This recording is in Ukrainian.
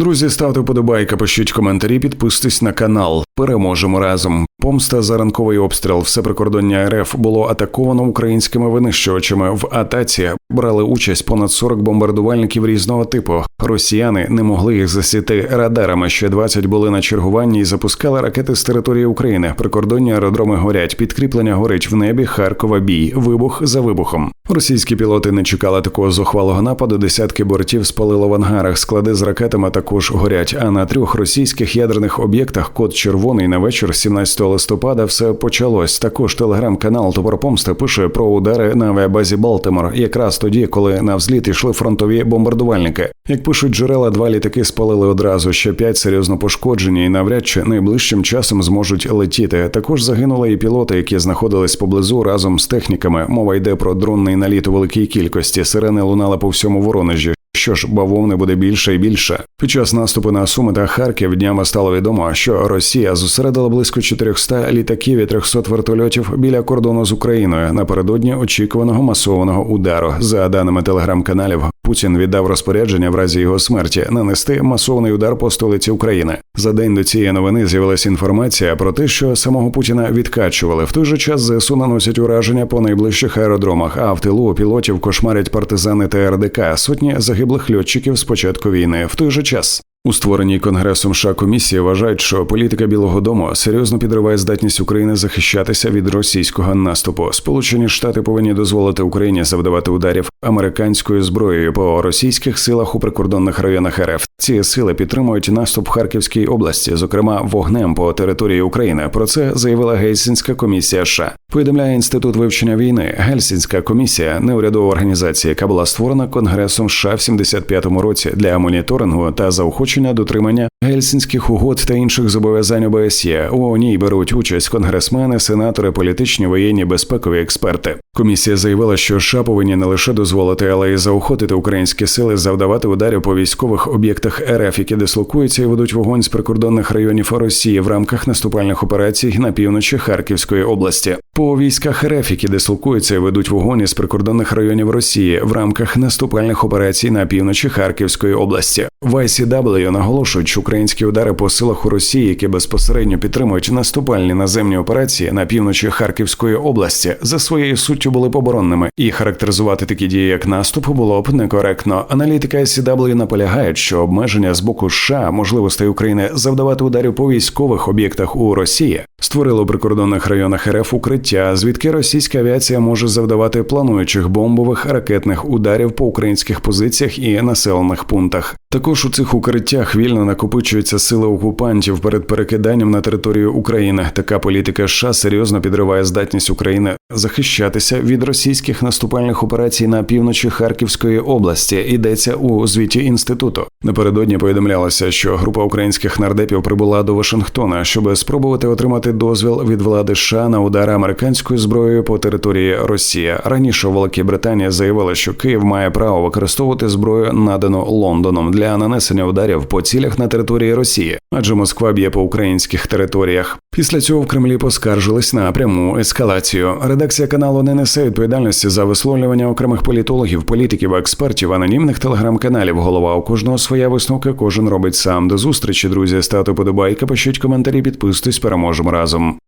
Друзі, ставте вподобайка, пишіть коментарі, підписуйтесь на канал. Переможемо разом. Помста за ранковий обстріл. Все прикордоння РФ було атаковано українськими винищувачами. В атаці брали участь понад 40 бомбардувальників різного типу. Росіяни не могли їх засіти радарами. Ще 20 були на чергуванні і запускали ракети з території України. Прикордонні аеродроми горять. Підкріплення горить в небі. Харкова бій. Вибух за вибухом. Російські пілоти не чекали такого зухвалого нападу. Десятки бортів спалило в ангарах. Склади з ракетами також горять. А на трьох російських ядерних об'єктах код червоний на вечір 17 листопада все почалось. Також телеграм-канал Топор пише про удари на авіабазі Балтимор, якраз тоді, коли на взліт йшли фронтові бомбардувальники. Як пишуть джерела, два літаки спалили одразу. Ще п'ять серйозно пошкоджені і навряд чи найближчим часом зможуть летіти. Також загинули і пілоти, які знаходились поблизу разом з техніками. Мова йде про дронний наліт у великій кількості. Сирени лунали по всьому Воронежі. Що ж, бавовни буде більше і більше. Під час наступу на Суми та Харків днями стало відомо, що Росія зосередила близько 400 літаків і 300 вертольотів біля кордону з Україною напередодні очікуваного масованого удару. За даними телеграм-каналів, Путін віддав розпорядження в разі його смерті нанести масовний удар по столиці України. За день до цієї новини з'явилася інформація про те, що самого Путіна відкачували. В той же час ЗСУ наносять ураження по найближчих аеродромах. А в тилу пілотів кошмарять партизани та РДК. Сотні загиблих льотчиків з початку війни. В той же час у створеній Конгресом США комісії вважають, що політика Білого Дому серйозно підриває здатність України захищатися від російського наступу. Сполучені Штати повинні дозволити Україні завдавати ударів американською зброєю по російських силах у прикордонних районах РФ. Ці сили підтримують наступ в Харківській області, зокрема вогнем по території України. Про це заявила Гельсінська комісія. США. повідомляє інститут вивчення війни. Гельсінська комісія неурядова організація, яка була створена Конгресом США в 75-му році для моніторингу та заохочення дотримання гельсінських угод та інших зобов'язань ОБСЄ. У ній беруть участь конгресмени, сенатори, політичні, воєнні, безпекові експерти. Комісія заявила, що США повинні не лише дозволити, але й заохотити українські сили завдавати ударів по військових об'єктах РФ, які дислокуються і ведуть вогонь з прикордонних районів Росії в рамках наступальних операцій на півночі Харківської області. По військах РФ, які дислокуються і ведуть вогонь із прикордонних районів Росії в рамках наступальних операцій на півночі Харківської області. В ICW наголошують, що українські удари по силах у Росії, які безпосередньо підтримують наступальні наземні операції на півночі Харківської області, за своєю суттю були поборонними, і характеризувати такі дії як наступ було б некоректно. Аналітика ICW наполягають, що обмеження з боку США можливостей України завдавати ударів по військових об'єктах у Росії створило в прикордонних районах РФ укриття, звідки російська авіація може завдавати плануючих бомбових ракетних ударів по українських позиціях і населених пунктах. Також у цих укриттях вільно накопичуються сили окупантів перед перекиданням на територію України. Така політика США серйозно підриває здатність України захищатися від російських наступальних операцій на півночі Харківської області. Йдеться у звіті інституту. Напередодні повідомлялося, що група українських нардепів прибула до Вашингтона, щоб спробувати отримати дозвіл від влади США на удари американською зброєю по території Росії. Раніше Великій Британії заявила, що Київ має право використовувати зброю, надану Лондоном для нанесення ударів по цілях на території Росії, адже Москва б'є по українських територіях. Після цього в Кремлі поскаржились на пряму ескалацію. Редакція каналу не несе відповідальності за висловлювання окремих політологів, політиків, експертів, анонімних телеграм-каналів. Голова у кожного своя висновка, кожен робить сам. До зустрічі, друзі. Стату подобайка, пишіть коментарі, підписуйтесь, переможемо разом.